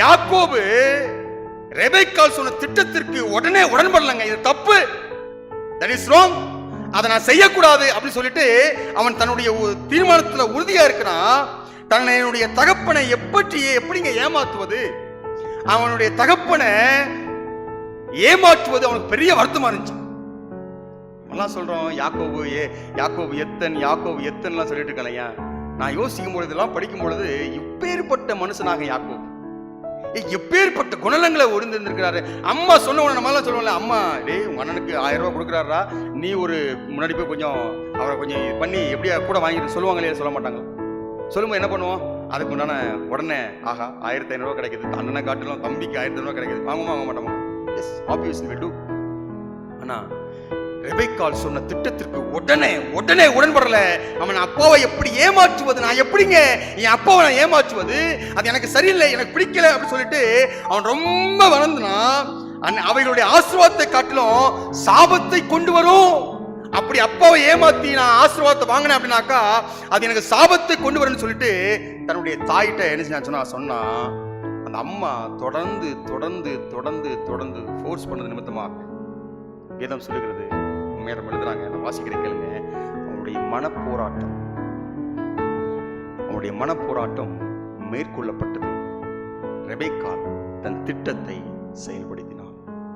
யாக்கோபு ரெபைக்கால் சொன்ன திட்டத்திற்கு உடனே உடன்படலங்க. இது தப்பு. தட் இஸ் ராங் அதை நான் செய்யக்கூடாது அப்படின்னு சொல்லிட்டு அவன் தன்னுடைய தீர்மானத்தில் உறுதியாக இருக்கிறான். தன்னுடைய தகப்பனை எப்படி எப்படிங்க ஏமாத்துவது அவனுடைய தகப்பனை ஏமாற்றுவது அவனுக்கு பெரிய வருத்தமா இருந்துச்சு. எல்லாம் சொல்றோம் யாக்கோபு ஏ யாக்கோபு எத்தன் யாக்கோபு எத்தன்லாம் சொல்லிட்டு இருக்கலையா நான் யோசிக்கும் பொழுதெல்லாம் படிக்கும் பொழுது இப்பேற்பட்ட மனுஷனாக யாக்கோபு. எப்பேற்பட்ட குணலங்களை ஒருந்திருந்திருக்கிறாரு அம்மா சொன்ன உடனே நம்மளாம் சொல்லுவோம்ல அம்மா டேய் உங்க அண்ணனுக்கு ஆயிரம் ரூபாய் கொடுக்குறாரா நீ ஒரு முன்னாடி போய் கொஞ்சம் அவரை கொஞ்சம் இது பண்ணி எப்படியா கூட வாங்கிட்டு சொல்லுவாங்களே சொல்ல மாட்டாங்க. சொல்லும்போது என்ன பண்ணுவோம்? அதுக்கு உண்டான உடனே ஆஹா ஆயிரத்தி ஐநூறுவா கிடைக்குது. அண்ணனை காட்டிலும் தம்பிக்கு ஆயிரத்தி ஐநூறுவா கிடைக்குது. வாங்குமா வாங்க மாட்டோமா எஸ் ஆப்வியஸ்லி வில் டூ அண்ணா ரிபைக்கால் சொன்ன திட்டத்திற்கு உடனே உடனே உடன்படல. அவன் அப்பாவை எப்படி ஏமாற்றுவது? நான் எப்படிங்க என் அப்பாவை நான் ஏமாற்றுவது? அது எனக்கு சரியில்லை எனக்கு பிடிக்கல அப்படின்னு சொல்லிட்டு அவன் ரொம்ப வளர்ந்துனா அவைகளுடைய ஆசீர்வாதத்தை காட்டிலும் சாபத்தை கொண்டு வரும். அப்படி அப்பாவை ஏமாத்தி நான் ஆசீர்வாதத்தை வாங்கினேன் அப்படின்னாக்கா அது எனக்கு சாபத்தை கொண்டு வரும்னு சொல்லிட்டு தன்னுடைய தாயிட்ட என்ன செஞ்சான் சொன்னா சொன்னா அந்த அம்மா தொடர்ந்து தொடர்ந்து தொடர்ந்து தொடர்ந்து ஃபோர்ஸ் பண்ணது நிமித்தமாக வேதம் சொல்லுகிறது. மேடம் எழுதுறாங்க நான் வாசிக்கிறேன் கேளுங்க. அவனுடைய மனப்போராட்டம் அவனுடைய மனப்போராட்டம் மேற்கொள்ளப்பட்டது. ரெபேக்கால் தன் திட்டத்தை செயல்படுத்தினாள்